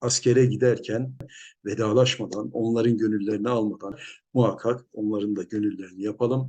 askere giderken vedalaşmadan, onların gönüllerini almadan muhakkak onların da gönüllerini yapalım.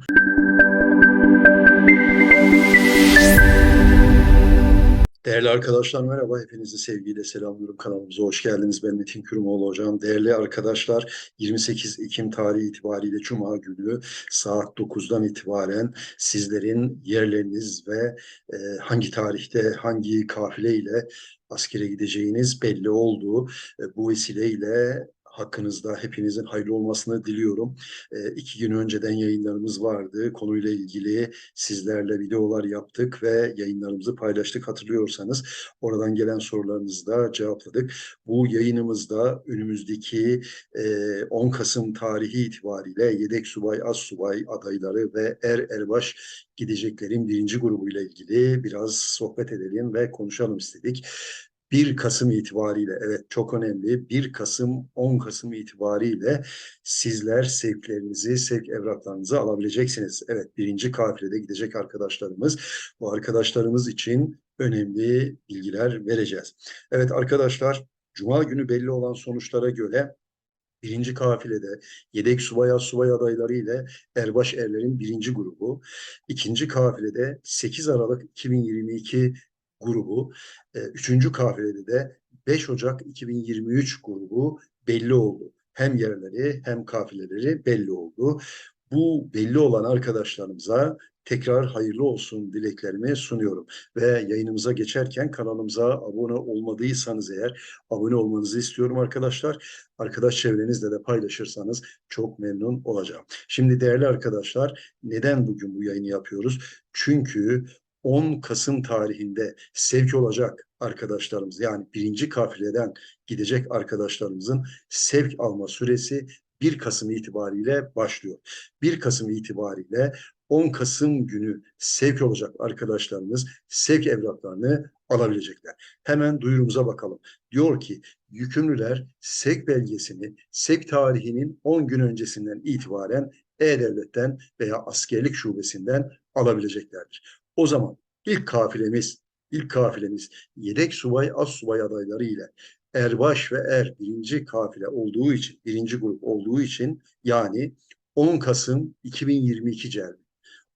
Değerli arkadaşlar merhaba, hepinizi sevgiyle selamlıyorum. Kanalımıza hoş geldiniz. Ben Metin Kürümoğlu hocam. Değerli arkadaşlar 28 Ekim tarihi itibariyle Cuma günü saat 9'dan itibaren sizlerin yerleriniz ve e, hangi tarihte hangi kafile ile askere gideceğiniz belli oldu. E, bu vesileyle hakkınızda hepinizin hayırlı olmasını diliyorum. E, iki gün önceden yayınlarımız vardı. Konuyla ilgili sizlerle videolar yaptık ve yayınlarımızı paylaştık hatırlıyorsanız. Oradan gelen sorularınızı da cevapladık. Bu yayınımızda önümüzdeki e, 10 Kasım tarihi itibariyle yedek subay, az subay adayları ve er erbaş gideceklerin birinci grubuyla ilgili biraz sohbet edelim ve konuşalım istedik. 1 Kasım itibariyle evet çok önemli 1 Kasım 10 Kasım itibariyle sizler sevklerinizi, sevk evraklarınızı alabileceksiniz. Evet birinci kafilede gidecek arkadaşlarımız bu arkadaşlarımız için önemli bilgiler vereceğiz. Evet arkadaşlar Cuma günü belli olan sonuçlara göre birinci kafilede yedek subay subay adayları ile erbaş erlerin birinci grubu. ikinci kafilede 8 Aralık 2022 grubu. E, üçüncü kafilede de 5 Ocak 2023 grubu belli oldu. Hem yerleri hem kafileleri belli oldu. Bu belli olan arkadaşlarımıza tekrar hayırlı olsun dileklerimi sunuyorum. Ve yayınımıza geçerken kanalımıza abone olmadıysanız eğer abone olmanızı istiyorum arkadaşlar. Arkadaş çevrenizle de paylaşırsanız çok memnun olacağım. Şimdi değerli arkadaşlar neden bugün bu yayını yapıyoruz? Çünkü 10 Kasım tarihinde sevk olacak arkadaşlarımız yani birinci kafileden gidecek arkadaşlarımızın sevk alma süresi 1 Kasım itibariyle başlıyor. 1 Kasım itibariyle 10 Kasım günü sevk olacak arkadaşlarımız sevk evraklarını alabilecekler. Hemen duyurumuza bakalım. Diyor ki yükümlüler sevk belgesini sevk tarihinin 10 gün öncesinden itibaren E-Devlet'ten veya askerlik şubesinden alabileceklerdir. O zaman ilk kafilemiz, ilk kafilemiz yedek subay, az subay adayları ile erbaş ve er birinci kafile olduğu için, birinci grup olduğu için yani 10 Kasım 2022 celbi.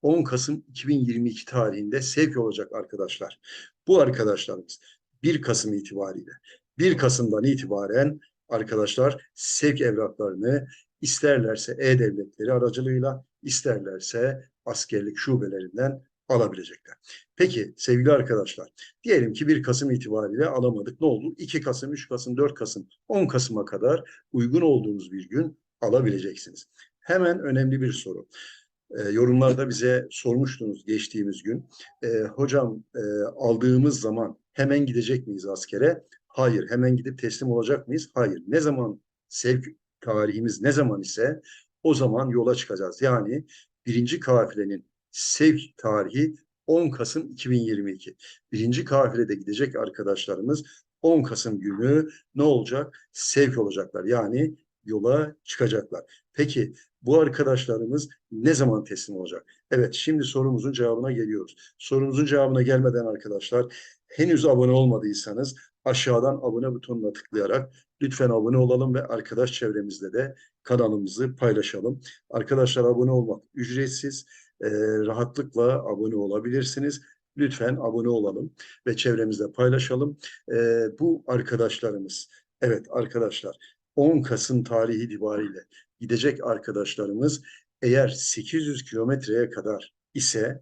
10 Kasım 2022 tarihinde sevk olacak arkadaşlar. Bu arkadaşlarımız 1 Kasım itibariyle 1 Kasım'dan itibaren arkadaşlar sevk evraklarını isterlerse E-Devletleri aracılığıyla isterlerse askerlik şubelerinden alabilecekler. Peki sevgili arkadaşlar, diyelim ki 1 Kasım itibariyle alamadık. Ne oldu? 2 Kasım, 3 Kasım, 4 Kasım, 10 Kasım'a kadar uygun olduğunuz bir gün alabileceksiniz. Hemen önemli bir soru. E, yorumlarda bize sormuştunuz geçtiğimiz gün. E, hocam e, aldığımız zaman hemen gidecek miyiz askere? Hayır. Hemen gidip teslim olacak mıyız? Hayır. Ne zaman sevk tarihimiz ne zaman ise o zaman yola çıkacağız. Yani birinci kafilenin sevk tarihi 10 Kasım 2022. Birinci kafilede gidecek arkadaşlarımız 10 Kasım günü ne olacak? Sevk olacaklar. Yani yola çıkacaklar. Peki bu arkadaşlarımız ne zaman teslim olacak? Evet şimdi sorumuzun cevabına geliyoruz. Sorumuzun cevabına gelmeden arkadaşlar henüz abone olmadıysanız aşağıdan abone butonuna tıklayarak lütfen abone olalım ve arkadaş çevremizde de kanalımızı paylaşalım. Arkadaşlar abone olmak ücretsiz e, rahatlıkla abone olabilirsiniz. Lütfen abone olalım ve çevremizde paylaşalım. E, bu arkadaşlarımız, evet arkadaşlar 10 Kasım tarihi itibariyle gidecek arkadaşlarımız eğer 800 kilometreye kadar ise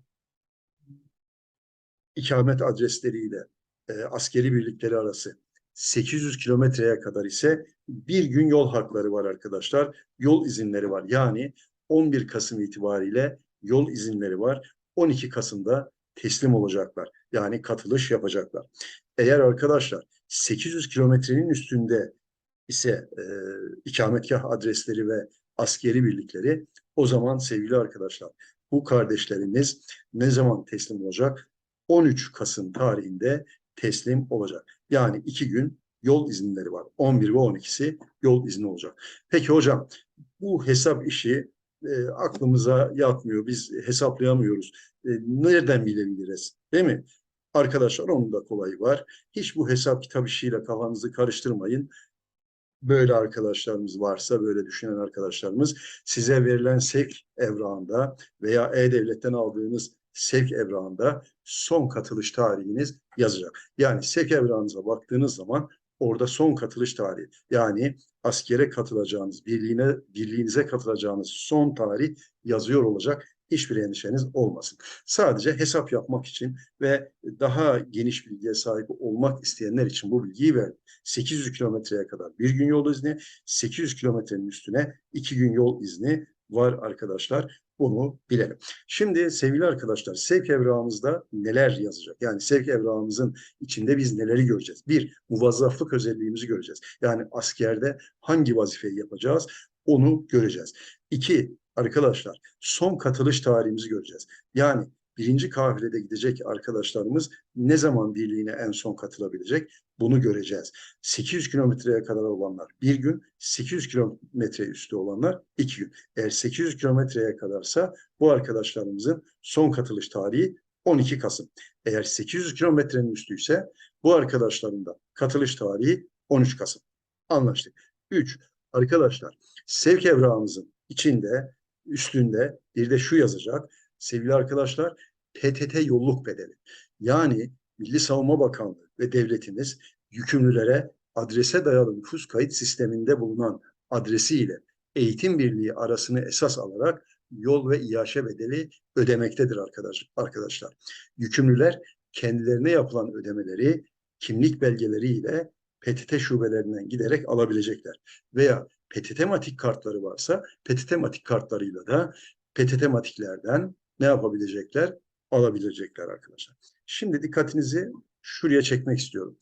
ikamet adresleriyle e, askeri birlikleri arası 800 kilometreye kadar ise bir gün yol hakları var arkadaşlar. Yol izinleri var. Yani 11 Kasım itibariyle yol izinleri var. 12 Kasım'da teslim olacaklar. Yani katılış yapacaklar. Eğer arkadaşlar 800 kilometrenin üstünde ise e, ikametgah adresleri ve askeri birlikleri o zaman sevgili arkadaşlar bu kardeşlerimiz ne zaman teslim olacak? 13 Kasım tarihinde teslim olacak. Yani iki gün yol izinleri var. 11 ve 12'si yol izni olacak. Peki hocam bu hesap işi e, aklımıza yatmıyor. Biz hesaplayamıyoruz. E, nereden bilebiliriz? Değil mi? Arkadaşlar onun da kolayı var. Hiç bu hesap kitap işiyle kafanızı karıştırmayın. Böyle arkadaşlarımız varsa, böyle düşünen arkadaşlarımız size verilen sevk evrağında veya E-Devlet'ten aldığınız sevk evrağında son katılış tarihiniz yazacak. Yani sevk evrağınıza baktığınız zaman orada son katılış tarihi yani askere katılacağınız, birliğine, birliğinize katılacağınız son tarih yazıyor olacak. Hiçbir endişeniz olmasın. Sadece hesap yapmak için ve daha geniş bilgiye sahip olmak isteyenler için bu bilgiyi verdim. 800 kilometreye kadar bir gün yol izni, 800 kilometrenin üstüne iki gün yol izni var arkadaşlar. Bunu bilelim. Şimdi sevgili arkadaşlar sevk evrağımızda neler yazacak? Yani sevk evrağımızın içinde biz neleri göreceğiz? Bir, muvazzaflık özelliğimizi göreceğiz. Yani askerde hangi vazifeyi yapacağız? Onu göreceğiz. İki, arkadaşlar son katılış tarihimizi göreceğiz. Yani birinci kafilede gidecek arkadaşlarımız ne zaman birliğine en son katılabilecek? Bunu göreceğiz. 800 kilometreye kadar olanlar bir gün, 800 kilometre üstü olanlar iki gün. Eğer 800 kilometreye kadarsa bu arkadaşlarımızın son katılış tarihi 12 Kasım. Eğer 800 kilometrenin üstüyse bu arkadaşların da katılış tarihi 13 Kasım. Anlaştık. 3. Arkadaşlar sevk evrağımızın içinde, üstünde bir de şu yazacak. Sevgili arkadaşlar PTT yolluk bedeli. Yani Milli Savunma Bakanlığı ve devletimiz yükümlülere adrese dayalı nüfus kayıt sisteminde bulunan adresiyle eğitim birliği arasını esas alarak yol ve iaşe bedeli ödemektedir arkadaş, arkadaşlar. Yükümlüler kendilerine yapılan ödemeleri kimlik belgeleriyle PTT şubelerinden giderek alabilecekler. Veya PTT matik kartları varsa PTT matik kartlarıyla da PTT matiklerden ne yapabilecekler? Alabilecekler arkadaşlar. Şimdi dikkatinizi şuraya çekmek istiyorum.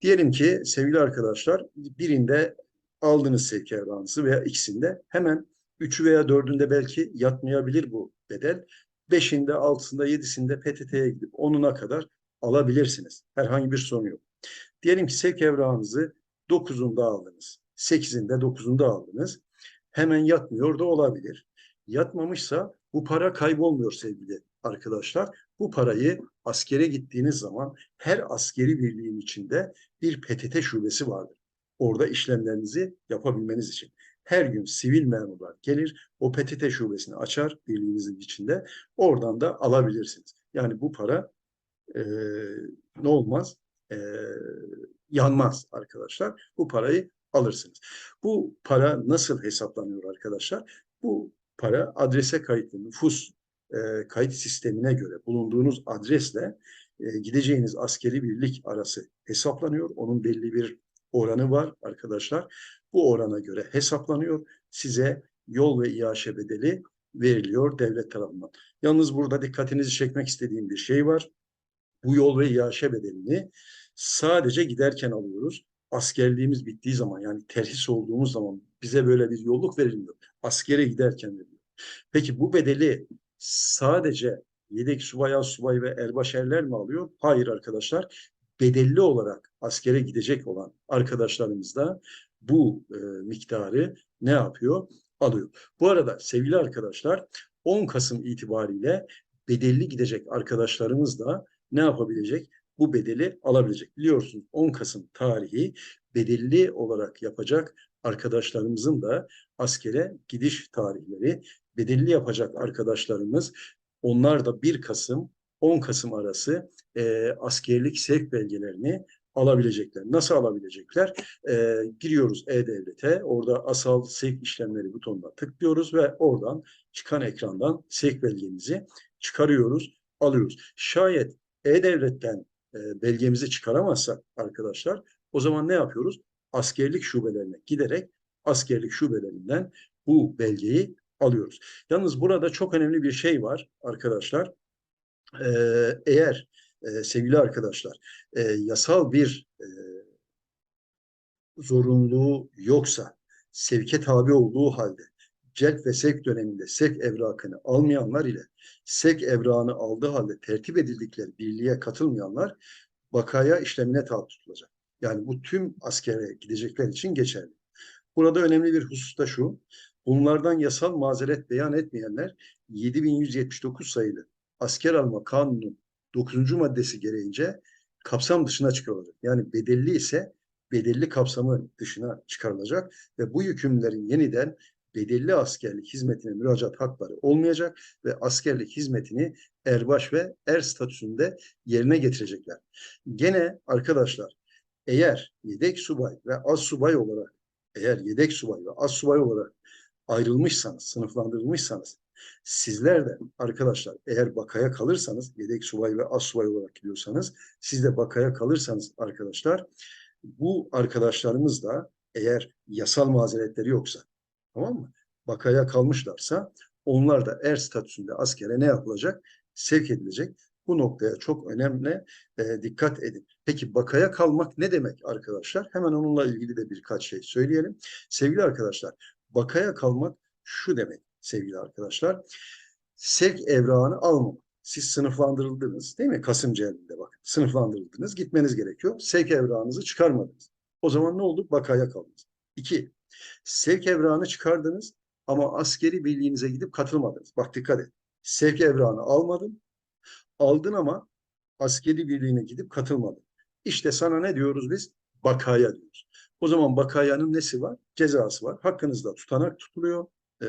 Diyelim ki sevgili arkadaşlar birinde aldınız sevk evrağınızı veya ikisinde hemen üçü veya dördünde belki yatmayabilir bu bedel. Beşinde, altısında, yedisinde PTT'ye gidip onuna kadar alabilirsiniz. Herhangi bir sorun yok. Diyelim ki sevk evrağınızı dokuzunda aldınız. Sekizinde, dokuzunda aldınız. Hemen yatmıyor da olabilir. Yatmamışsa bu para kaybolmuyor sevgili arkadaşlar. Bu parayı askere gittiğiniz zaman her askeri birliğin içinde bir PTT şubesi vardır. Orada işlemlerinizi yapabilmeniz için. Her gün sivil memurlar gelir, o PTT şubesini açar birliğinizin içinde. Oradan da alabilirsiniz. Yani bu para e, ne olmaz? E, yanmaz arkadaşlar. Bu parayı alırsınız. Bu para nasıl hesaplanıyor arkadaşlar? Bu para adrese kayıtlı nüfus e, kayıt sistemine göre bulunduğunuz adresle e, gideceğiniz askeri birlik arası hesaplanıyor. Onun belli bir oranı var arkadaşlar. Bu orana göre hesaplanıyor. Size yol ve iaşe bedeli veriliyor devlet tarafından. Yalnız burada dikkatinizi çekmek istediğim bir şey var. Bu yol ve iaşe bedelini sadece giderken alıyoruz. Askerliğimiz bittiği zaman yani terhis olduğumuz zaman bize böyle bir yolluk verilmiyor. Askere giderken veriliyor. Peki bu bedeli sadece yedek subay, subay ve erbaş erler mi alıyor? Hayır arkadaşlar. Bedelli olarak askere gidecek olan arkadaşlarımız da bu e, miktarı ne yapıyor? Alıyor. Bu arada sevgili arkadaşlar 10 Kasım itibariyle bedelli gidecek arkadaşlarımız da ne yapabilecek? Bu bedeli alabilecek. Biliyorsunuz 10 Kasım tarihi bedelli olarak yapacak arkadaşlarımızın da askere gidiş tarihleri bedelli yapacak arkadaşlarımız onlar da 1 Kasım 10 Kasım arası e, askerlik sevk belgelerini alabilecekler. Nasıl alabilecekler? E, giriyoruz E-Devlet'e. Orada asal sevk işlemleri butonuna tıklıyoruz ve oradan çıkan ekrandan sevk belgemizi çıkarıyoruz, alıyoruz. Şayet E-Devlet'ten e, belgemizi çıkaramazsak arkadaşlar o zaman ne yapıyoruz? Askerlik şubelerine giderek askerlik şubelerinden bu belgeyi alıyoruz. Yalnız burada çok önemli bir şey var arkadaşlar. Ee, eğer e, sevgili arkadaşlar e, yasal bir e, zorunluluğu yoksa sevke tabi olduğu halde celp ve sevk döneminde sevk evrakını almayanlar ile sevk evrağını aldığı halde tertip edildikleri birliğe katılmayanlar bakaya işlemine tabi tutulacak. Yani bu tüm askere gidecekler için geçerli. Burada önemli bir husus da şu. Bunlardan yasal mazeret beyan etmeyenler 7179 sayılı asker alma kanunu 9. maddesi gereğince kapsam dışına çıkarılacak. Yani bedelli ise bedelli kapsamı dışına çıkarılacak ve bu yükümlülerin yeniden bedelli askerlik hizmetine müracaat hakları olmayacak ve askerlik hizmetini erbaş ve er statüsünde yerine getirecekler. Gene arkadaşlar eğer yedek subay ve az subay olarak eğer yedek subay ve az subay olarak ayrılmışsanız, sınıflandırılmışsanız sizler de arkadaşlar eğer bakaya kalırsanız yedek subay ve az subay olarak gidiyorsanız siz de bakaya kalırsanız arkadaşlar bu arkadaşlarımız da eğer yasal mazeretleri yoksa tamam mı? Bakaya kalmışlarsa onlar da er statüsünde askere ne yapılacak? Sevk edilecek. Bu noktaya çok önemli e, dikkat edin. Peki bakaya kalmak ne demek arkadaşlar? Hemen onunla ilgili de birkaç şey söyleyelim. Sevgili arkadaşlar, bakaya kalmak şu demek sevgili arkadaşlar. Sevk evrağını almamak. Siz sınıflandırıldınız değil mi? Kasım Cem'de bak. Sınıflandırıldınız. Gitmeniz gerekiyor. Sevk evrağınızı çıkarmadınız. O zaman ne oldu? Bakaya kaldınız. İki, sevk evrağını çıkardınız ama askeri birliğinize gidip katılmadınız. Bak dikkat et. Sevk evrağını almadın. Aldın ama askeri birliğine gidip katılmadın. İşte sana ne diyoruz biz? Bakaya diyoruz. O zaman bakayanın nesi var? Cezası var. Hakkınızda tutanak tutuluyor e,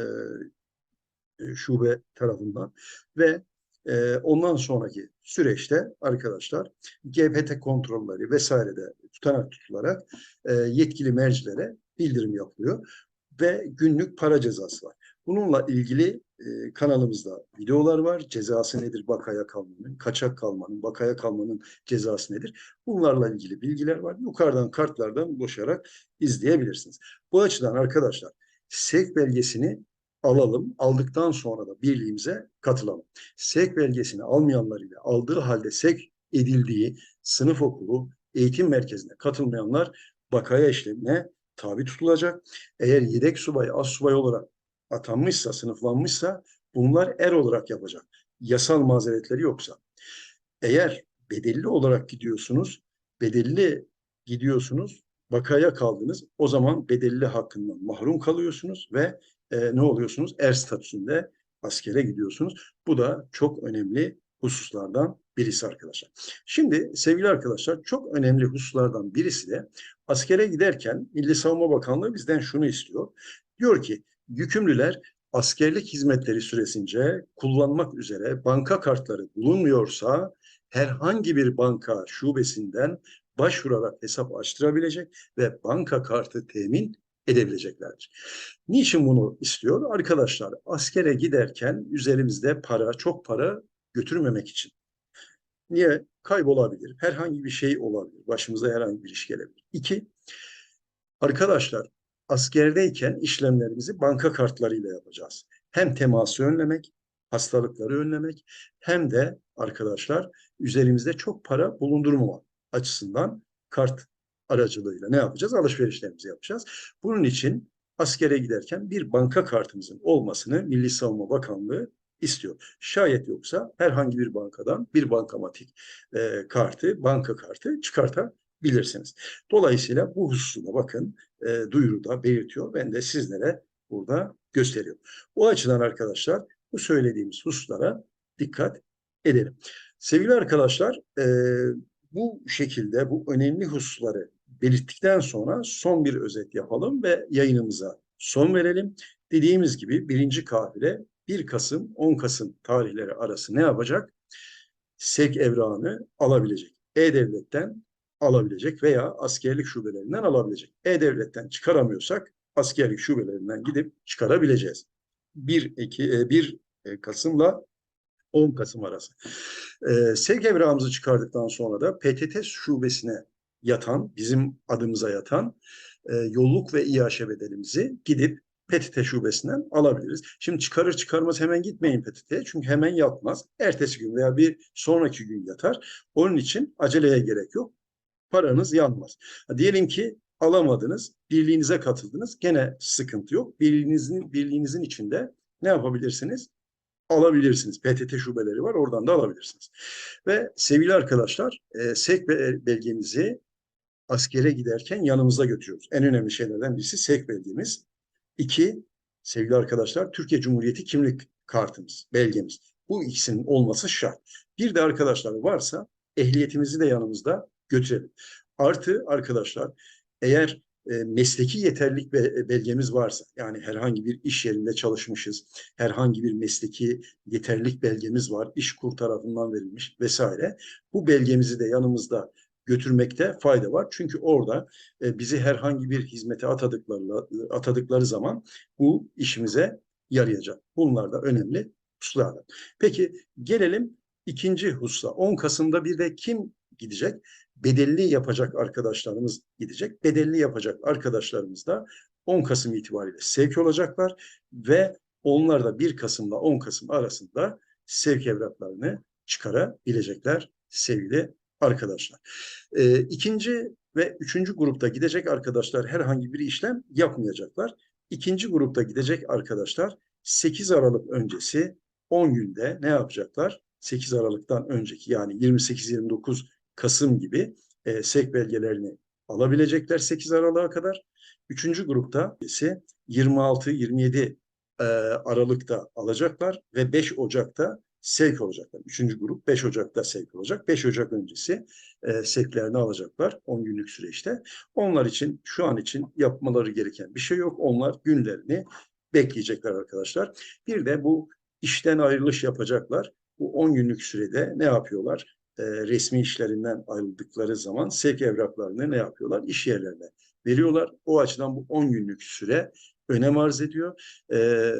e, şube tarafından ve e, ondan sonraki süreçte arkadaşlar GPT kontrolleri vesairede tutanak tutularak e, yetkili mercilere bildirim yapılıyor ve günlük para cezası var. Bununla ilgili e, kanalımızda videolar var. Cezası nedir? Bakaya kalmanın, kaçak kalmanın, bakaya kalmanın cezası nedir? Bunlarla ilgili bilgiler var. Yukarıdan kartlardan ulaşarak izleyebilirsiniz. Bu açıdan arkadaşlar sevk belgesini alalım. Aldıktan sonra da birliğimize katılalım. Sevk belgesini almayanlar ile aldığı halde sevk edildiği sınıf okulu, eğitim merkezine katılmayanlar bakaya işlemine tabi tutulacak. Eğer yedek subay, az subay olarak atanmışsa, sınıflanmışsa bunlar er olarak yapacak. Yasal mazeretleri yoksa. Eğer bedelli olarak gidiyorsunuz, bedelli gidiyorsunuz, bakaya kaldınız. O zaman bedelli hakkından mahrum kalıyorsunuz ve e, ne oluyorsunuz? Er statüsünde askere gidiyorsunuz. Bu da çok önemli hususlardan birisi arkadaşlar. Şimdi sevgili arkadaşlar çok önemli hususlardan birisi de askere giderken Milli Savunma Bakanlığı bizden şunu istiyor. Diyor ki yükümlüler askerlik hizmetleri süresince kullanmak üzere banka kartları bulunmuyorsa herhangi bir banka şubesinden başvurarak hesap açtırabilecek ve banka kartı temin edebileceklerdir. Niçin bunu istiyor? Arkadaşlar askere giderken üzerimizde para, çok para götürmemek için. Niye? Kaybolabilir. Herhangi bir şey olabilir. Başımıza herhangi bir iş gelebilir. İki, arkadaşlar askerdeyken işlemlerimizi banka kartlarıyla yapacağız. Hem teması önlemek, hastalıkları önlemek hem de arkadaşlar üzerimizde çok para bulundurmamak açısından kart aracılığıyla ne yapacağız? Alışverişlerimizi yapacağız. Bunun için askere giderken bir banka kartımızın olmasını Milli Savunma Bakanlığı istiyor. Şayet yoksa herhangi bir bankadan bir bankamatik e, kartı, banka kartı çıkartabilirsiniz. Dolayısıyla bu hususuna bakın e, duyuruda belirtiyor. Ben de sizlere burada gösteriyorum. O açıdan arkadaşlar bu söylediğimiz hususlara dikkat edelim. Sevgili arkadaşlar e, bu şekilde bu önemli hususları belirttikten sonra son bir özet yapalım ve yayınımıza son verelim. Dediğimiz gibi birinci kafile 1 Kasım 10 Kasım tarihleri arası ne yapacak? SEK evrağını alabilecek. E-Devlet'ten alabilecek veya askerlik şubelerinden alabilecek. E-Devlet'ten çıkaramıyorsak askerlik şubelerinden gidip çıkarabileceğiz. 1, 2, 1 Kasım'la 10 Kasım arası. E, SEG evrağımızı çıkardıktan sonra da PTT şubesine yatan, bizim adımıza yatan e, yolluk ve İAŞ bedelimizi gidip PTT şubesinden alabiliriz. Şimdi çıkarır çıkarmaz hemen gitmeyin PTT'ye çünkü hemen yatmaz. Ertesi gün veya bir sonraki gün yatar. Onun için aceleye gerek yok. Paranız yanmaz. Diyelim ki alamadınız, birliğinize katıldınız. Gene sıkıntı yok. Birliğinizin, birliğinizin içinde ne yapabilirsiniz? alabilirsiniz. PTT şubeleri var, oradan da alabilirsiniz. Ve sevgili arkadaşlar, e, SEK belgemizi askere giderken yanımızda götürüyoruz. En önemli şeylerden birisi SEK belgemiz. İki, sevgili arkadaşlar, Türkiye Cumhuriyeti kimlik kartımız, belgemiz. Bu ikisinin olması şart. Bir de arkadaşlar varsa ehliyetimizi de yanımızda götürelim. Artı arkadaşlar eğer e, mesleki yeterlilik be- belgemiz varsa yani herhangi bir iş yerinde çalışmışız, herhangi bir mesleki yeterlilik belgemiz var, iş kur tarafından verilmiş vesaire. Bu belgemizi de yanımızda götürmekte fayda var. Çünkü orada e, bizi herhangi bir hizmete atadıkları, atadıkları zaman bu işimize yarayacak. Bunlar da önemli hususlardan. Peki gelelim ikinci hususa. 10 Kasım'da bir de kim gidecek? Bedelli yapacak arkadaşlarımız gidecek. Bedelli yapacak arkadaşlarımız da 10 Kasım itibariyle sevk olacaklar ve onlar da 1 Kasım'la 10 Kasım arasında sevk evraklarını çıkarabilecekler sevgili arkadaşlar. Ee, ikinci ve üçüncü grupta gidecek arkadaşlar herhangi bir işlem yapmayacaklar. İkinci grupta gidecek arkadaşlar 8 Aralık öncesi 10 günde ne yapacaklar? 8 Aralık'tan önceki yani 28-29 Kasım gibi e, SEK belgelerini alabilecekler 8 Aralık'a kadar. Üçüncü grupta ise 26-27 e, Aralık'ta alacaklar ve 5 Ocak'ta sevk olacaklar. Üçüncü grup 5 Ocak'ta sevk olacak. 5 Ocak öncesi e, sevklerini alacaklar 10 günlük süreçte. Onlar için şu an için yapmaları gereken bir şey yok. Onlar günlerini bekleyecekler arkadaşlar. Bir de bu işten ayrılış yapacaklar. Bu 10 günlük sürede ne yapıyorlar? E, resmi işlerinden ayrıldıkları zaman sevk evraklarını ne yapıyorlar? İş yerlerine veriyorlar. O açıdan bu 10 günlük süre önem arz ediyor. E,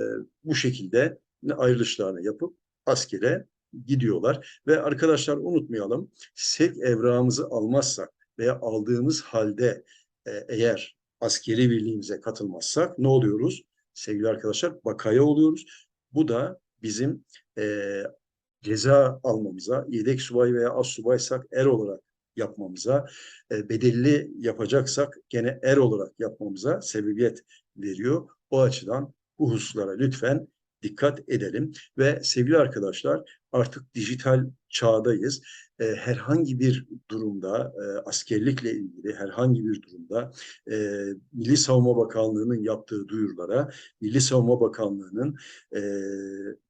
bu şekilde ayrılışlarını yapıp askere gidiyorlar. Ve arkadaşlar unutmayalım sevk evrağımızı almazsak veya aldığımız halde e, eğer askeri birliğimize katılmazsak ne oluyoruz? Sevgili arkadaşlar bakaya oluyoruz. Bu da bizim e, ceza almamıza, yedek subay veya az subaysak er olarak yapmamıza, e, bedelli yapacaksak gene er olarak yapmamıza sebebiyet veriyor. O açıdan bu hususlara lütfen dikkat edelim ve sevgili arkadaşlar artık dijital çağdayız. E, herhangi bir durumda e, askerlikle ilgili herhangi bir durumda e, Milli Savunma Bakanlığı'nın yaptığı duyurulara Milli Savunma Bakanlığı'nın e,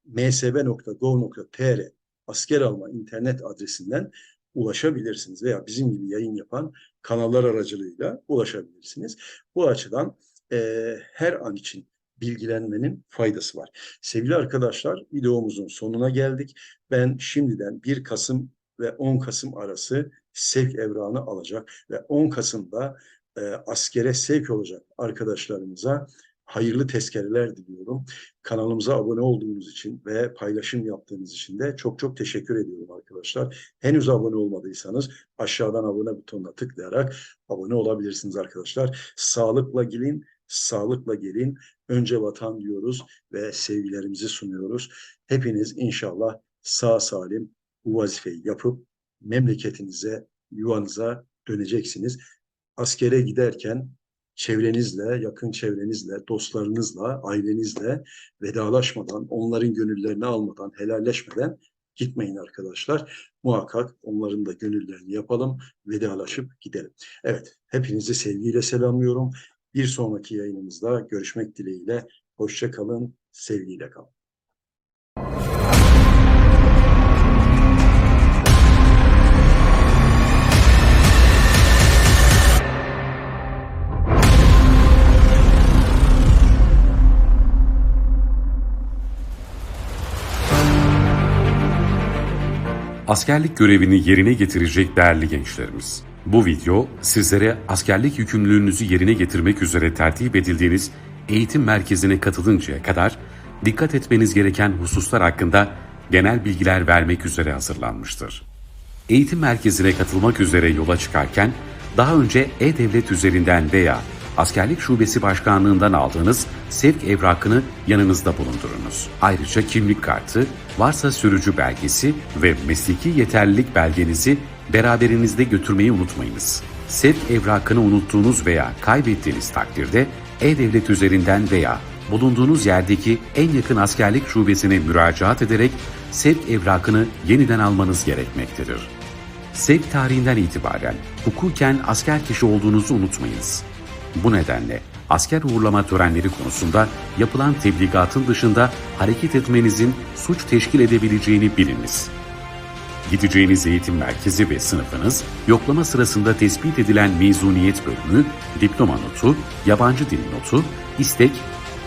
msb.gov.tr asker alma internet adresinden ulaşabilirsiniz veya bizim gibi yayın yapan kanallar aracılığıyla ulaşabilirsiniz. Bu açıdan e, her an için bilgilenmenin faydası var. Sevgili arkadaşlar videomuzun sonuna geldik. Ben şimdiden 1 Kasım ve 10 Kasım arası sevk evrağını alacak ve 10 Kasım'da e, askere sevk olacak arkadaşlarımıza hayırlı tezkereler diliyorum. Kanalımıza abone olduğunuz için ve paylaşım yaptığınız için de çok çok teşekkür ediyorum arkadaşlar. Henüz abone olmadıysanız aşağıdan abone butonuna tıklayarak abone olabilirsiniz arkadaşlar. Sağlıkla gelin, sağlıkla gelin. Önce vatan diyoruz ve sevgilerimizi sunuyoruz. Hepiniz inşallah sağ salim bu vazifeyi yapıp memleketinize, yuvanıza döneceksiniz. Askere giderken çevrenizle, yakın çevrenizle, dostlarınızla, ailenizle vedalaşmadan, onların gönüllerini almadan, helalleşmeden gitmeyin arkadaşlar. Muhakkak onların da gönüllerini yapalım, vedalaşıp gidelim. Evet, hepinizi sevgiyle selamlıyorum. Bir sonraki yayınımızda görüşmek dileğiyle. Hoşça kalın, sevgiyle kalın. Askerlik görevini yerine getirecek değerli gençlerimiz. Bu video sizlere askerlik yükümlülüğünüzü yerine getirmek üzere tertip edildiğiniz eğitim merkezine katılıncaya kadar dikkat etmeniz gereken hususlar hakkında genel bilgiler vermek üzere hazırlanmıştır. Eğitim merkezine katılmak üzere yola çıkarken daha önce E-Devlet üzerinden veya askerlik şubesi başkanlığından aldığınız sevk evrakını yanınızda bulundurunuz. Ayrıca kimlik kartı, varsa sürücü belgesi ve mesleki yeterlilik belgenizi beraberinizde götürmeyi unutmayınız. Sevk evrakını unuttuğunuz veya kaybettiğiniz takdirde E-Devlet üzerinden veya bulunduğunuz yerdeki en yakın askerlik şubesine müracaat ederek sevk evrakını yeniden almanız gerekmektedir. Sevk tarihinden itibaren hukuken asker kişi olduğunuzu unutmayınız. Bu nedenle asker uğurlama törenleri konusunda yapılan tebligatın dışında hareket etmenizin suç teşkil edebileceğini biliniz. Gideceğiniz eğitim merkezi ve sınıfınız, yoklama sırasında tespit edilen mezuniyet bölümü, diploma notu, yabancı dil notu, istek,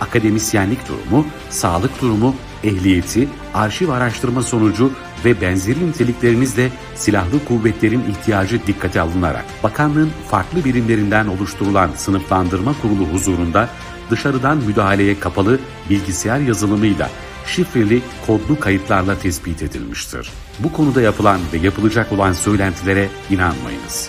akademisyenlik durumu, sağlık durumu, ehliyeti, arşiv araştırma sonucu ve benzeri niteliklerinizle silahlı kuvvetlerin ihtiyacı dikkate alınarak bakanlığın farklı birimlerinden oluşturulan sınıflandırma kurulu huzurunda dışarıdan müdahaleye kapalı bilgisayar yazılımıyla şifreli kodlu kayıtlarla tespit edilmiştir. Bu konuda yapılan ve yapılacak olan söylentilere inanmayınız.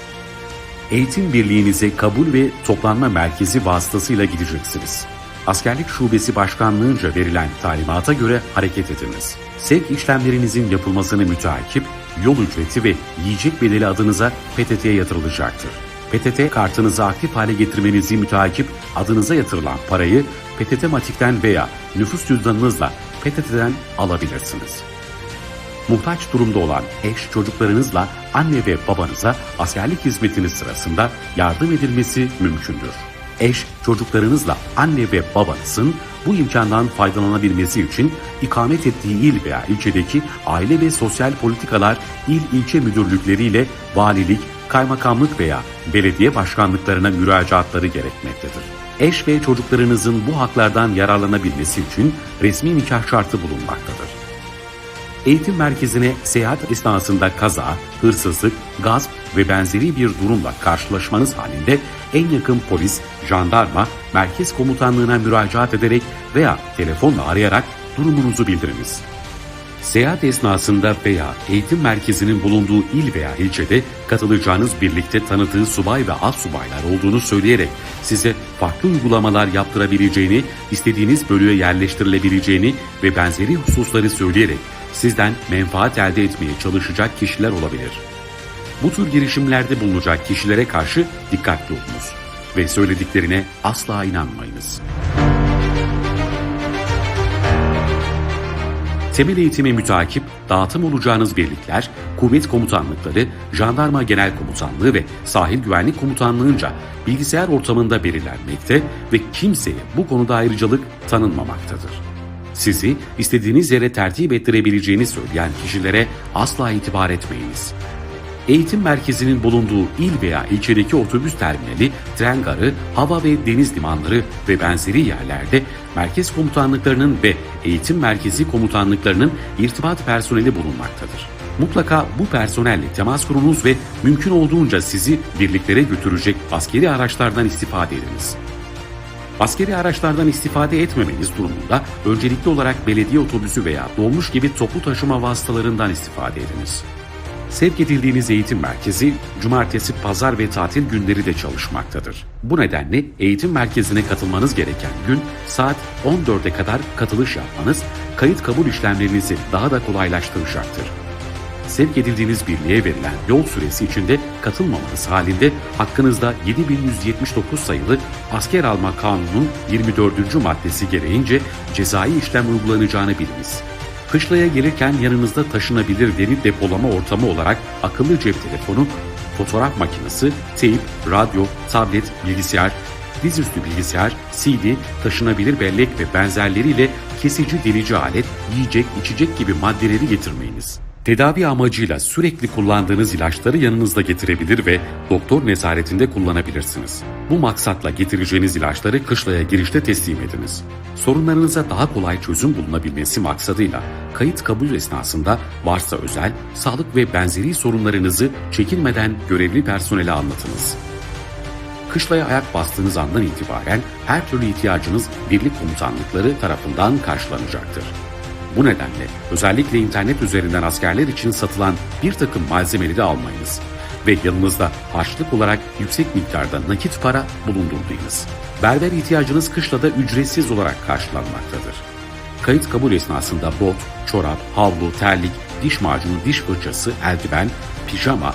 Eğitim birliğinize kabul ve toplanma merkezi vasıtasıyla gideceksiniz. Askerlik Şubesi Başkanlığınca verilen talimata göre hareket ediniz. Sevk işlemlerinizin yapılmasını müteakip, yol ücreti ve yiyecek bedeli adınıza PTT'ye yatırılacaktır. PTT kartınızı aktif hale getirmenizi müteakip adınıza yatırılan parayı PTT Matik'ten veya nüfus cüzdanınızla PTT'den alabilirsiniz. Muhtaç durumda olan eş çocuklarınızla anne ve babanıza askerlik hizmetiniz sırasında yardım edilmesi mümkündür. Eş çocuklarınızla anne ve babanızın bu imkandan faydalanabilmesi için ikamet ettiği il veya ilçedeki aile ve sosyal politikalar il ilçe müdürlükleriyle valilik, kaymakamlık veya belediye başkanlıklarına müracaatları gerekmektedir. Eş ve çocuklarınızın bu haklardan yararlanabilmesi için resmi nikah şartı bulunmaktadır. Eğitim merkezine seyahat esnasında kaza, hırsızlık, gasp ve benzeri bir durumla karşılaşmanız halinde en yakın polis, jandarma, merkez komutanlığına müracaat ederek veya telefonla arayarak durumunuzu bildiriniz. Seyahat esnasında veya eğitim merkezinin bulunduğu il veya ilçede katılacağınız birlikte tanıdığı subay ve alt subaylar olduğunu söyleyerek size farklı uygulamalar yaptırabileceğini, istediğiniz bölüye yerleştirilebileceğini ve benzeri hususları söyleyerek sizden menfaat elde etmeye çalışacak kişiler olabilir. Bu tür girişimlerde bulunacak kişilere karşı dikkatli olunuz ve söylediklerine asla inanmayınız. Temel eğitimi mütakip, dağıtım olacağınız birlikler, kuvvet komutanlıkları, jandarma genel komutanlığı ve sahil güvenlik komutanlığınca bilgisayar ortamında belirlenmekte ve kimseye bu konuda ayrıcalık tanınmamaktadır. Sizi istediğiniz yere tertip ettirebileceğini söyleyen kişilere asla itibar etmeyiniz. Eğitim merkezinin bulunduğu il veya ilçedeki otobüs terminali, tren garı, hava ve deniz limanları ve benzeri yerlerde merkez komutanlıklarının ve eğitim merkezi komutanlıklarının irtibat personeli bulunmaktadır. Mutlaka bu personelle temas kurunuz ve mümkün olduğunca sizi birliklere götürecek askeri araçlardan istifade ediniz. Askeri araçlardan istifade etmemeniz durumunda öncelikli olarak belediye otobüsü veya dolmuş gibi toplu taşıma vasıtalarından istifade ediniz. Sevk edildiğiniz eğitim merkezi cumartesi, pazar ve tatil günleri de çalışmaktadır. Bu nedenle eğitim merkezine katılmanız gereken gün saat 14'e kadar katılış yapmanız kayıt kabul işlemlerinizi daha da kolaylaştıracaktır. Sevk edildiğiniz birliğe verilen yol süresi içinde katılmamanız halinde hakkınızda 7179 sayılı asker alma kanunun 24. maddesi gereğince cezai işlem uygulanacağını biliniz. Kışlaya gelirken yanınızda taşınabilir veri depolama ortamı olarak akıllı cep telefonu, fotoğraf makinesi, teyp, radyo, tablet, bilgisayar, dizüstü bilgisayar, CD, taşınabilir bellek ve benzerleriyle kesici delici alet, yiyecek, içecek gibi maddeleri getirmeyiniz. Tedavi amacıyla sürekli kullandığınız ilaçları yanınızda getirebilir ve doktor nezaretinde kullanabilirsiniz. Bu maksatla getireceğiniz ilaçları kışlaya girişte teslim ediniz. Sorunlarınıza daha kolay çözüm bulunabilmesi maksadıyla kayıt kabul esnasında varsa özel, sağlık ve benzeri sorunlarınızı çekinmeden görevli personele anlatınız. Kışlaya ayak bastığınız andan itibaren her türlü ihtiyacınız birlik komutanlıkları tarafından karşılanacaktır. Bu nedenle özellikle internet üzerinden askerler için satılan bir takım malzemeleri almayınız ve yanınızda harçlık olarak yüksek miktarda nakit para bulundurduğunuz. Berber ihtiyacınız kışlada ücretsiz olarak karşılanmaktadır. Kayıt kabul esnasında bot, çorap, havlu, terlik, diş macunu, diş fırçası, eldiven, pijama,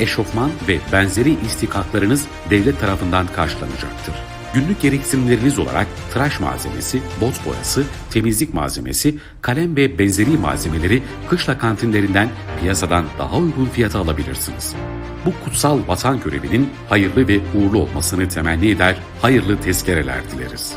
eşofman ve benzeri istikaklarınız devlet tarafından karşılanacaktır. Günlük gereksinimleriniz olarak tıraş malzemesi, bot boyası, temizlik malzemesi, kalem ve benzeri malzemeleri kışla kantinlerinden piyasadan daha uygun fiyata alabilirsiniz. Bu kutsal vatan görevinin hayırlı ve uğurlu olmasını temenni eder, hayırlı tezkereler dileriz.